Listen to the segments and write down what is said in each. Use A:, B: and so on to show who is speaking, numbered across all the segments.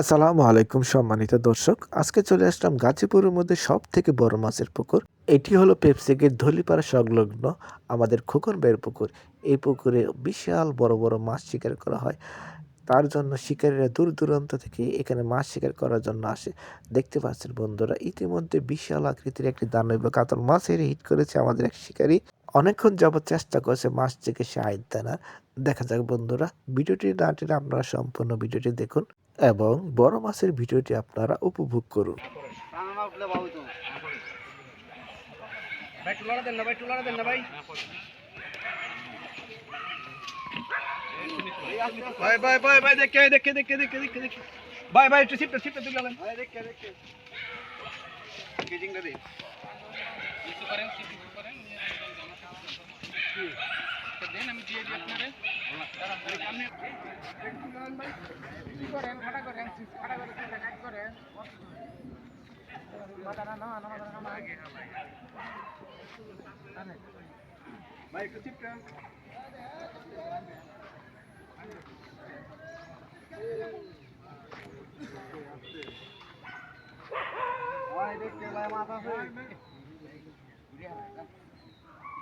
A: আসসালামু আলাইকুম সম্মানিত দর্শক, আজকে চলে আসলাম গাজীপুরের মধ্যে সব থেকে বড় মাছের পুকুর। এটি হলো পেপসিকের ধলিপাড়া সংলগ্ন আমাদের খোকন বের পুকুর। এই পুকুরে বিশাল বড় বড় মাছ শিকার করা হয়। তার জন্য শিকারীরা দূর দূরান্ত থেকে এখানে মাছ শিকার করার জন্য আসে। দেখতে পাচ্ছেন বন্ধুরা, ইতিমধ্যে বিশাল আকৃতির একটি দানব কাতল মাছ এর হিট করেছে আমাদের এক শিকারী। অনেকক্ষণ যাবত চেষ্টা করছে মাছ থেকে সে আয় দেখা যাক বন্ধুরা, ভিডিওটি না টেনে আপনারা সম্পূর্ণ ভিডিওটি দেখুন। এবং বড় মাছের ভিডিওটি আপনারা উপভোগ করুন।
B: ভাই না ভাই দেখে দেখে দেখে দেখে দেখে দেখে। ভাই ভাই একটু সিপটা সিপটা তুলে নেন ভাই দেখে দেখে। কেজিংটা দে ভাই একটু ভাই ভাই মাথা ভাই ভাই দেখে দেখে দেখে দেখে দেখে দেখে ভাই একটু তুলে নেন এই ওই পার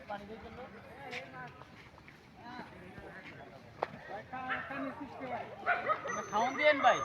B: এই ভাই এই ভাই। ভাই, খা- খানির পিছকে ভাই।
C: খাওয়ান দিয়েন ভাই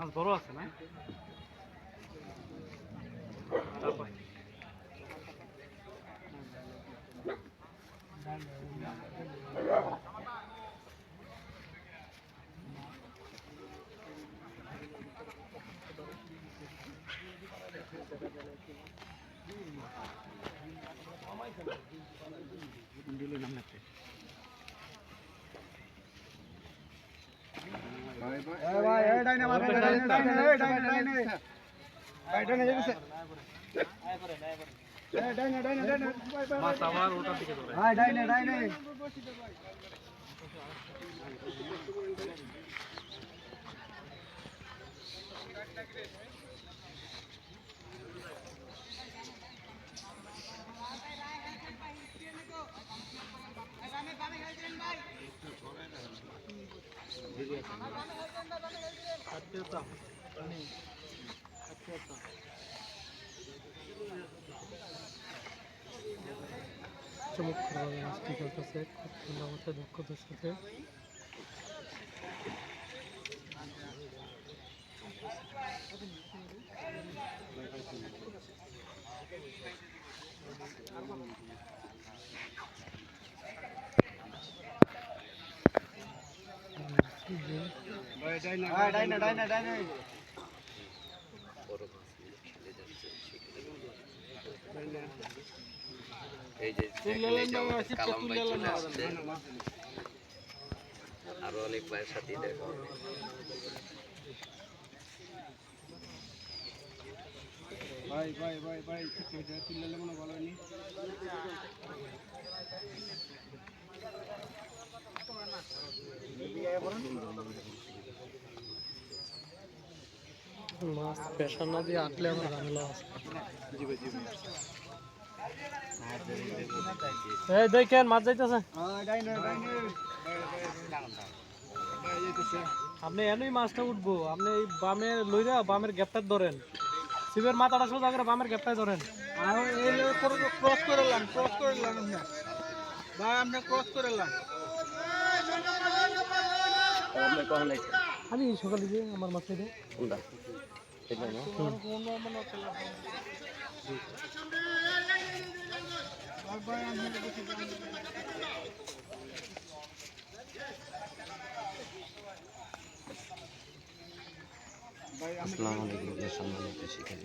C: মাছ বড় আছে না?
B: এই ভাই, এই ডাইনে মাছ আছে, ডাইনে, ডাইনে, এই ডাইনে, ডাইনে। ভাই, ডাইনে যেতেছে। এই ডাইনে, ডাইনে, ডাইনে। ভাই, ভাই, ভাই।
C: আবার ওটার দিকে ধরে
B: ভাই, ডাইনে, ডাইনে।
D: চমৎকারভাবে মাছটি করতেছে খুব সুন্দর মতো দক্ষতার সাথে।
B: ভাই, ডাইনে, ভাই, ডাইনে, ডাইনে, ডাইনে।
E: এই যে কালাম ভাই চলে আসছে আরও অনেক ভাইয়ের সাথে দেখা হবে
B: ভাই, ভাই, ভাই, ভাই, তুললে মনে ভালো হয়নি।
D: মাছ পেশা না দিয়ে আটলে আমার ঝামেলা আছে। এই দেখেন মাছ যাইতেছে? আপনি এনেই মাছটা উঠবো, আপনি এই বামে লইরা বামের গ্যাপটা ধরেন। শিবের মাথাটা সোজা করে বামের গ্যাপটাই ধরেন।
B: ক্রস করে ক্রস করে ক্রস করে
D: আমি সকালে যে আমার মাথায় দিয়ে
E: আসসালামু আলাইকুম সম্মানিত শিকারী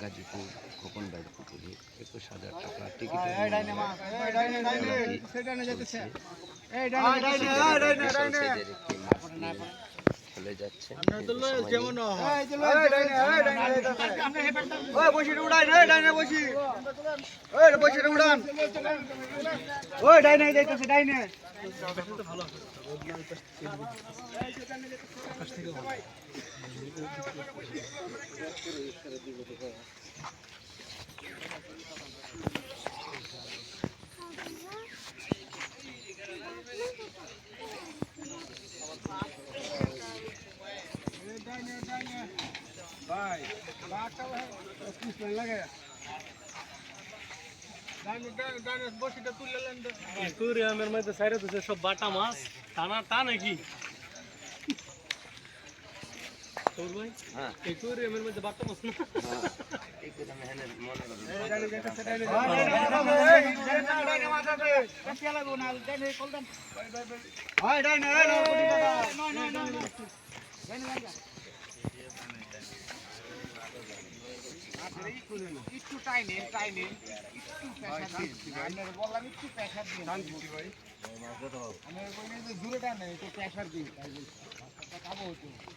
E: গাজীপুর খোকন বাইর পুকুরে একুশ হাজার টাকা। টিকিট
B: এই ডাইনে মাছ এই ডাইনে ডাইনে সেটানে যাইতেছে এই ডাইনে ডাইনে এই ডাইনে ডাইনে
E: একটি মাছ নিয়ে চলে যাচ্ছে?
B: যেমন এই যে লই ডাইনে এই ডাইনে ওই বসি উড়াই এই ডাইনে বসি ওই বসি উড়ান ওই ডাইনে যাইতেছে ডাইনে ভাই বাটা কিস লাগে ডাইনে ডাইনে বসিটা তুলে লেন
D: একুরিয়ামের মধ্যে সাইরে দিছে সব বাটা মাছ টানা টা নাকি তোর ভাই।
E: হ্যাঁ।
D: মধ্যে না
E: একটু মনে
B: না না না। না একটু প্রেসার দিন বললাম একটু প্রেসার দিন ভাই। আমি কইনি যে দূরে একটু প্রেসার দিন খাব তো
E: বড় আছে মেশিন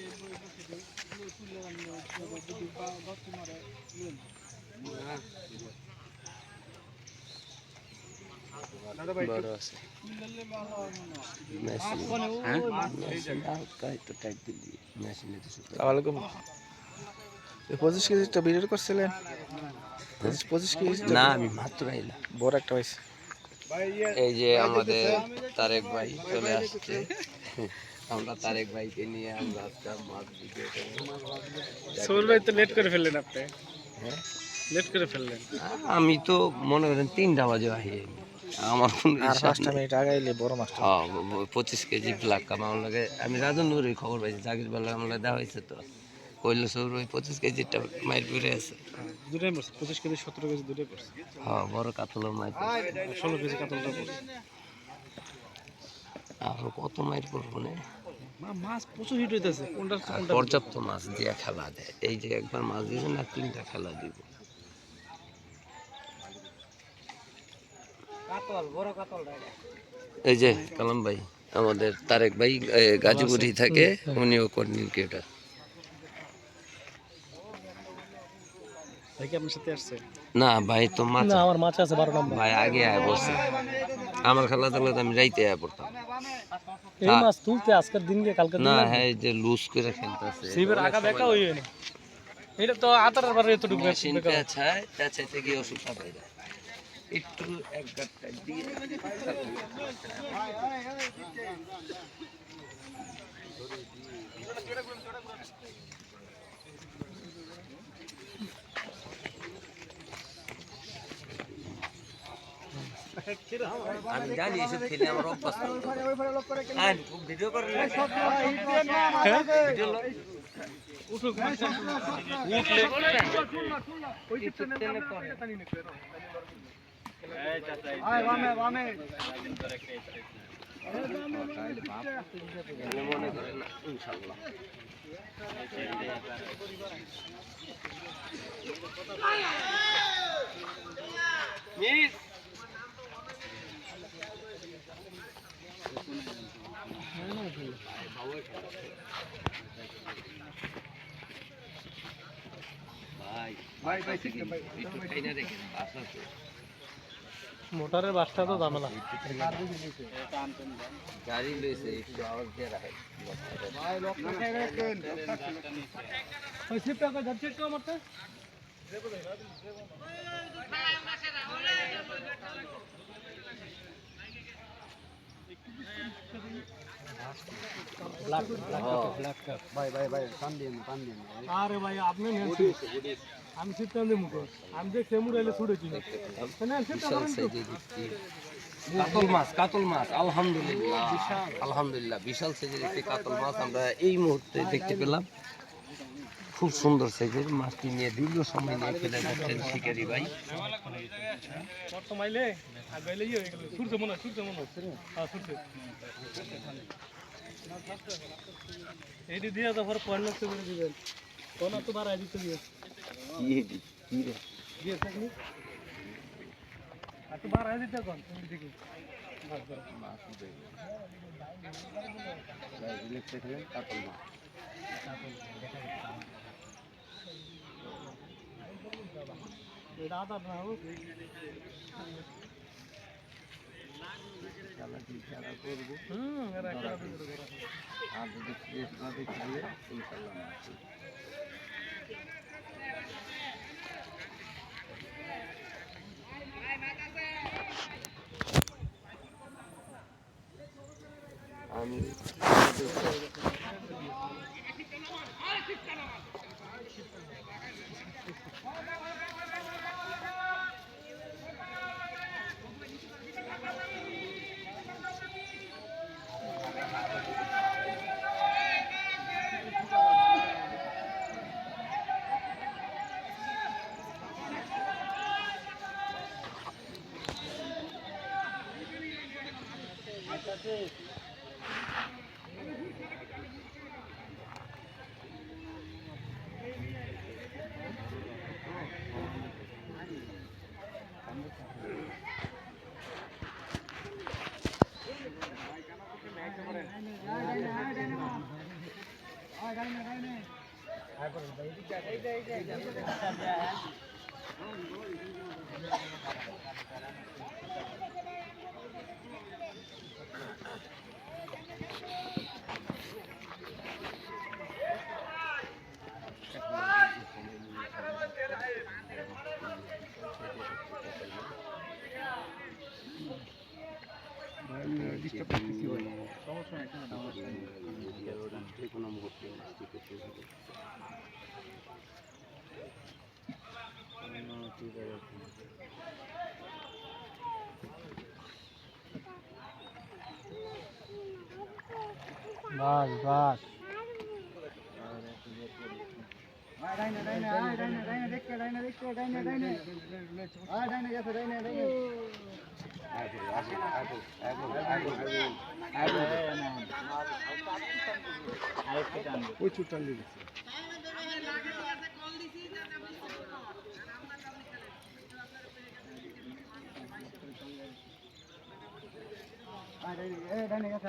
E: হ্যাঁ মেশিন হালকা একটু টাইট দিলি মেশিনে তো শুধু
A: আলাইকুম পঁচিশ কেজিটা ভিডিও করছিলেন পঁচিশ কেজি
E: না আমি মাত্র আইলাম
A: বড় একটা পাইছি
E: এই যে আমাদের তারেক ভাই চলে আসছে। আমরা তারেক ভাইকে নিয়ে আমরা আজকে মাছ ভিডিও
D: সোল ভাই তো লেট করে ফেললেন আপনি।
E: হ্যাঁ?
D: লেট করে ফেললেন।
E: আমি তো মনে করেন তিনটা বাজে আহি আমার কোনো
A: আর পাঁচটা। মিনিট আগাইলে বড় মাছটা।
E: হ্যাঁ পঁচিশ কেজি ব্ল্যাক কাম আমার লাগে আমি রাজনগরের খবর পাইছি জাগির বেলা আমার লাগে দেওয়া হয়েছে তো। কইলে সৌর ওই পঁচিশ কেজিটা মাইর পড়ে আছে
D: দুটাই পড়ছে পঁচিশ কেজি সতেরো কেজি দুটাই পড়ছে।
E: হ্যাঁ বড় কাতলের মাইর
D: ষোলো কেজি কাতলটা পড়ছে।
E: আরও কত মাইর পড়ব না?
D: মাছ প্রচুর হিট হইতেছে। কোনটা কোনটা
E: পর্যাপ্ত মাছ দিয়ে খেলা দেয়। এই যে একবার মাছ দিয়েছে না তিনটা খেলা দিব।
B: কাতল
E: এই যে কালাম ভাই আমাদের তারেক ভাই এ, গাজীপুরেই থাকে উনিও কোঅর্ডিনেটর
D: ভাই কি আপনার সাথে আসছে?
E: না ভাই তো মাছ
D: না আমার মাছ আছে বারো নম্বর।
E: ভাই আগে আয় বসে। আমার খেলা থাকলে তো আমি যাইতে আয় পড়তাম।
D: এই মাছ তুলতে আজকের দিন গিয়ে কালকে
E: না হ্যাঁ এই যে লুজ করে খেলতেছে
D: শিবের আগা দেখা হই না এটা তো আতারের বারে এতটুকু
E: মেশিন পেঁচায় পেঁচাইতে গিয়ে অসুবিধা হয়ে যায় একটু এক গাঁটটা দিয়ে আমি জানি এসব খেলে আমার অভ্যাস হ্যাঁ? ভিডিও করে
B: বামে বামে।
E: মনে করে না ইনশাল্লাহ ভাই
B: ভাই ভাই ঠিক ভাই
E: একটু খাই না রেখে বাসা তো
D: মোটরের বাসটা তো ঝামেলা।
E: গাড়ি লইছে একটু আওয়াজ দিয়ে রাখে
B: ভাই লোক
D: আরে ভাই, আপনি আমি সিটটা দেবো তো আমি যে সেমুর এলে ছুটে কিনে নেন সিটটা
E: বিশাল
D: করেন তো।
E: সাইজের একটি কাতল মাছ কাতল মাছ আলহামদুলিল্লাহ আলহামদুলিল্লাহ বিশাল সেজে একটি কাতল মাছ আমরা এই মুহূর্তে দেখতে পেলাম খুব সুন্দর সাইজের মাছটি নিয়ে দীর্ঘ সময় নিয়ে ফেলে যাচ্ছেন শিকারি ভাই।
D: এইটি দিয়ে তারপর পয়েন্ট নষ্ট করে দিবেন কোন তো থাকনি আর তো না হোক হুম এরা একটা দুটো করে।
E: আমি
D: ডিস্টার্ব করতেছি বাস
B: বাস। ডাইনে ডাইনে আয় ডাইনে ডাইনে দেখতে ডাইনে দেখতে ডাইনে ডাইনে। আয় ডাইনে গেছে ডাইনে ডাইনে। চুট টান দিবি আয় ডাইনে এ ডাইনে গেছে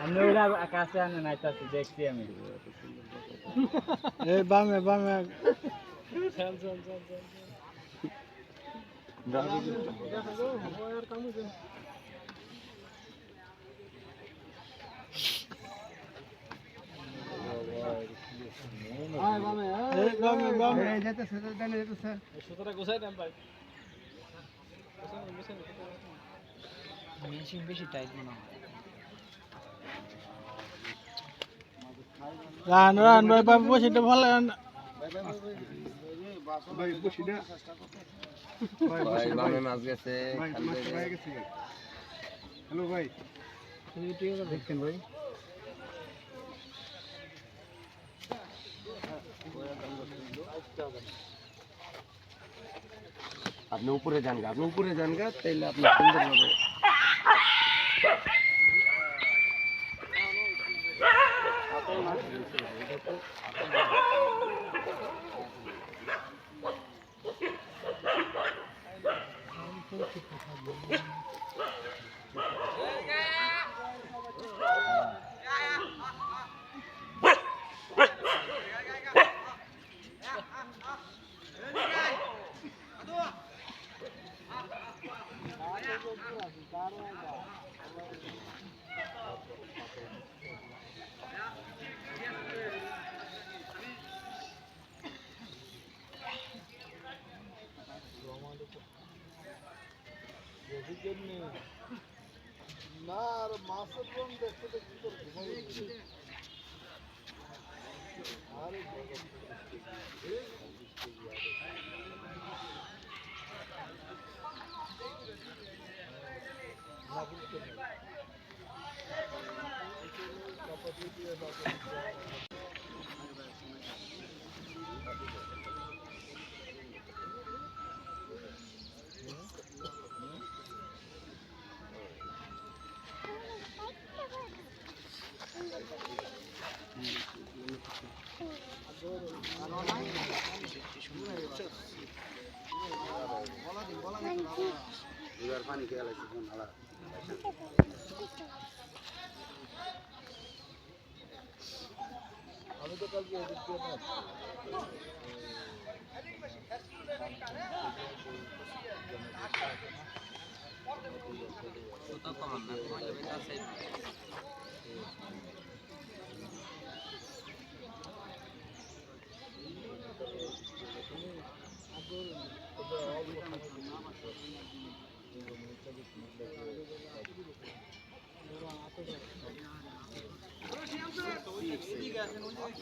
C: আমি ওরা কাছে আনে নাই তাতে দেখছি আমি
D: এই বামে বামে চল চল চল চল
B: আয় বামে
D: এই বামে বামে
B: এই যেতেছে ডাইনে যেতেছে
D: সুতরা গোছাই দেন ভাই
C: মেশিন বেশি টাইট মনে হয়
D: রান রান ভাই বাবু বসে দে ভালো
B: ভাই বসি না।
E: ভাই বামে মাছ গেছে।
B: ভাই হ্যালো ভাই। দেখছেন ভাই?
E: আপনি উপরে যান গা আপনি উপরে যান গা তাইলে আপনি সুন্দরভাবে Thank you.
B: না আর মাছের রং দেখতে দেখতে তোর ঘুমাই আরে আমি তো কালকে এদিক দিয়ে না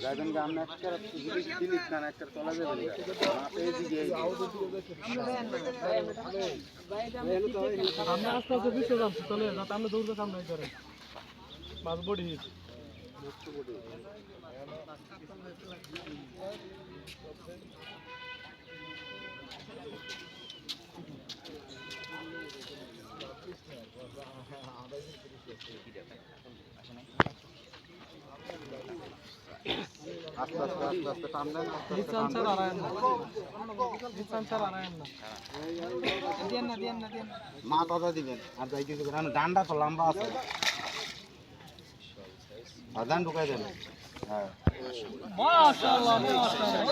F: যাবেন যে আমরা একটা জিনিস না একটা চলা যাবে
D: আমরা আস্তে আস্তে পিছিয়ে যাচ্ছি, চলে যাতে আমরা দৌড়তে সামনে করে মাছ বডি।
F: আস্তে আস্তে আস্তে আস্তে
D: নিচান স্যার আরায়ন না। না
F: মা দাদা দিবেন। আর যাইতেছে কারণ ডান্ডা তো লম্বা আছে। আর ডান ঢুকাই দেন। হ্যাঁ।
D: মাশাআল্লাহ মাশাআল্লাহ।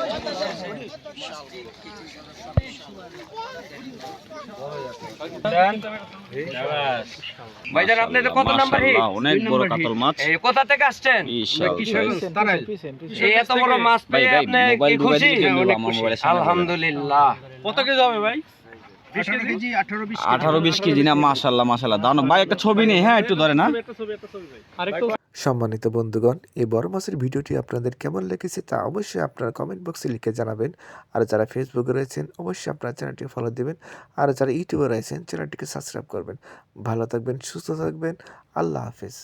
E: ভাইজান আপনি কত নাম্বার
G: অনেক বড় কাতল মাছ।
E: এই কোথা থেকে আসছেন? এই এত বড় মাছ পেয়ে আপনি কি খুশি?
G: দিলে কিন্তু আমার মোবাইলের সামনে
E: আলহামদুলিল্লাহ।
D: কত কেজি হবে ভাই?
G: আঠারো বিশ কেজি। না মাশাল্লাহ মাশাল্লাহ দানো ভাই একটা ছবি নেই হ্যাঁ একটু ধরে না।
D: একটা ছবি একটা ছবি ভাই। আরেকটু
A: সম্মানিত বন্ধুগণ, এই বড় মাছের ভিডিওটি আপনাদের কেমন লেগেছে তা অবশ্যই আপনারা কমেন্ট বক্সে লিখে জানাবেন। আর যারা ফেসবুকে রয়েছেন, অবশ্যই আপনারা চ্যানেলটি ফলো দেবেন। আর যারা ইউটিউবে রয়েছেন চ্যানেলটিকে সাবস্ক্রাইব করবেন। ভালো থাকবেন, সুস্থ থাকবেন। আল্লাহ হাফেজ।